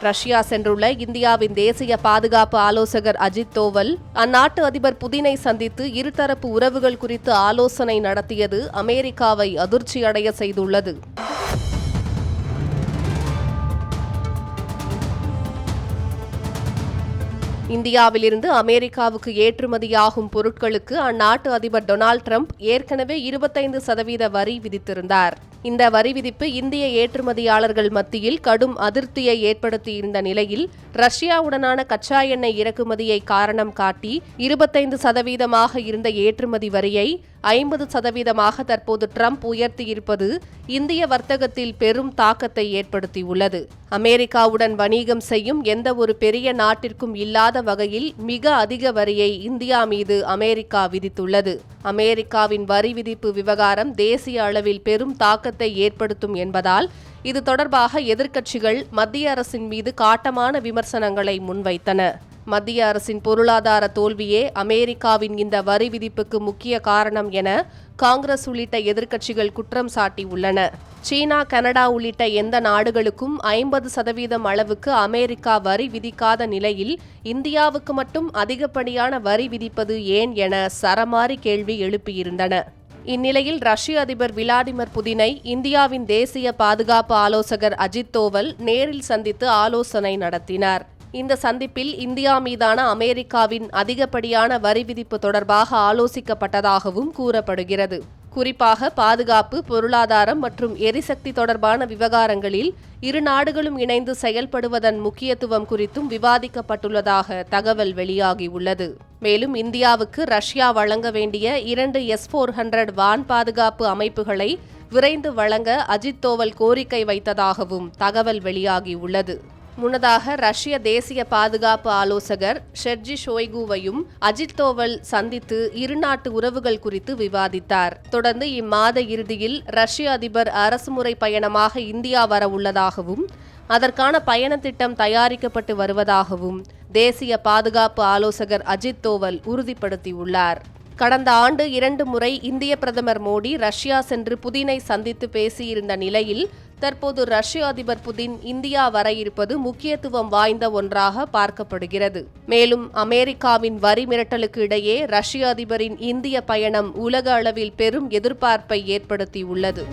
Russia சென்றுள்ள இந்தியாவின் தேசிய பாதுகாப்பு ஆலோசகர் அஜித் தோவல் அந்நாட்டு அதிபர் புதினை சந்தித்து இருதரப்பு உறவுகள் குறித்து ஆலோசனை நடத்தியது அமெரிக்காவை அதிர்ச்சியடைய செய்துள்ளது. இந்தியாவிலிருந்து அமெரிக்காவுக்கு ஏற்றுமதியாகும் பொருட்களுக்கு அந்நாட்டு அதிபர் டொனால்ட் ட்ரம்ப் ஏற்கனவே இருபத்தைந்து சதவீத வரி விதித்திருந்தார். இந்த வரி விதிப்பு இந்திய ஏற்றுமதியாளர்கள் மத்தியில் கடும் அதிருப்தியை ஏற்படுத்தியிருந்த நிலையில் ரஷ்யாவுடனான கச்சா எண்ணெய் இறக்குமதியை காரணம் காட்டி இருபத்தைந்து சதவீதமாக இருந்த ஏற்றுமதி வரியை ஐம்பது சதவீதமாக தற்போது ட்ரம்ப் உயர்த்தியிருப்பது இந்திய வர்த்தகத்தில் பெரும் தாக்கத்தை ஏற்படுத்தியுள்ளது. அமெரிக்காவுடன் வணிகம் செய்யும் எந்த ஒரு பெரிய நாட்டிற்கும் இல்லாத வகையில் மிக அதிக வரியை இந்தியா மீது அமெரிக்கா விதித்துள்ளது. அமெரிக்காவின் வரி விதிப்பு விவகாரம் தேசிய அளவில் பெரும் தாக்கத்தை ஏற்படுத்தும் என்பதால் இது தொடர்பாக எதிர்க்கட்சிகள் மத்திய அரசின் மீது காட்டமான விமர்சனங்களை முன்வைத்தன. மத்திய அரசின் பொருளாதார தோல்வியே அமெரிக்காவின் இந்த வரி விதிப்புக்கு முக்கிய காரணம் என காங்கிரஸ் உள்ளிட்ட எதிர்க்கட்சிகள் குற்றம் சாட்டியுள்ளன. சீனா கனடா உள்ளிட்ட எந்த நாடுகளுக்கும் ஐம்பது சதவீதம் அளவுக்கு அமெரிக்கா வரி விதிக்காத நிலையில் இந்தியாவுக்கு மட்டும் அதிகப்படியான வரி விதிப்பது ஏன் என சரமாரி கேள்வி எழுப்பியிருந்தன. இந்நிலையில் ரஷ்ய அதிபர் விளாடிமிர் புதினை இந்தியாவின் தேசிய பாதுகாப்பு ஆலோசகர் அஜித் தோவல் நேரில் சந்தித்து ஆலோசனை நடத்தினார். இந்த சந்திப்பில் இந்தியா மீதான அமெரிக்காவின் அதிகப்படியான வரி விதிப்பு தொடர்பாக ஆலோசிக்கப்பட்டதாகவும் கூறப்படுகிறது. குறிப்பாக பாதுகாப்பு பொருளாதாரம் மற்றும் எரிசக்தி தொடர்பான விவகாரங்களில் இரு நாடுகளும் இணைந்து செயல்படுவதன் முக்கியத்துவம் குறித்தும் விவாதிக்கப்பட்டுள்ளதாக தகவல் வெளியாகியுள்ளது. மேலும் இந்தியாவுக்கு ரஷ்யா வழங்க வேண்டிய இரண்டு எஸ் போர் ஹண்ட்ரட் வான் பாதுகாப்பு அமைப்புகளை விரைந்து வழங்க அஜித் தோவல் கோரிக்கை வைத்ததாகவும் தகவல் வெளியாகியுள்ளது. முன்னதாக ரஷ்ய தேசிய பாதுகாப்பு ஆலோசகர் ஷெர்ஜி ஷோய்குவையும் அஜித் தோவல் சந்தித்து இருநாட்டு உறவுகள் குறித்து விவாதித்தார். தொடர்ந்து இம்மாத இறுதியில் ரஷ்ய அதிபர் அரசுமுறை பயணமாக இந்தியா வர உள்ளதாகவும் அதற்கான பயண திட்டம் தயாரிக்கப்பட்டு வருவதாகவும் தேசிய பாதுகாப்பு ஆலோசகர் அஜித் தோவல் உறுதிப்படுத்தியுள்ளார். கடந்த ஆண்டு இரண்டு முறை இந்திய பிரதமர் மோடி ரஷ்யா சென்று புதினை சந்தித்து பேசியிருந்த நிலையில் தற்போது ரஷ்ய அதிபர் புதின் இந்தியா வர இருப்பது முக்கியத்துவம் வாய்ந்த ஒன்றாக பார்க்கப்படுகிறது. மேலும் அமெரிக்காவின் வரி மிரட்டலுக்கு இடையே ரஷ்ய அதிபரின் இந்திய பயணம் உலக அளவில் பெரும் எதிர்பார்ப்பை ஏற்படுத்தியுள்ளது.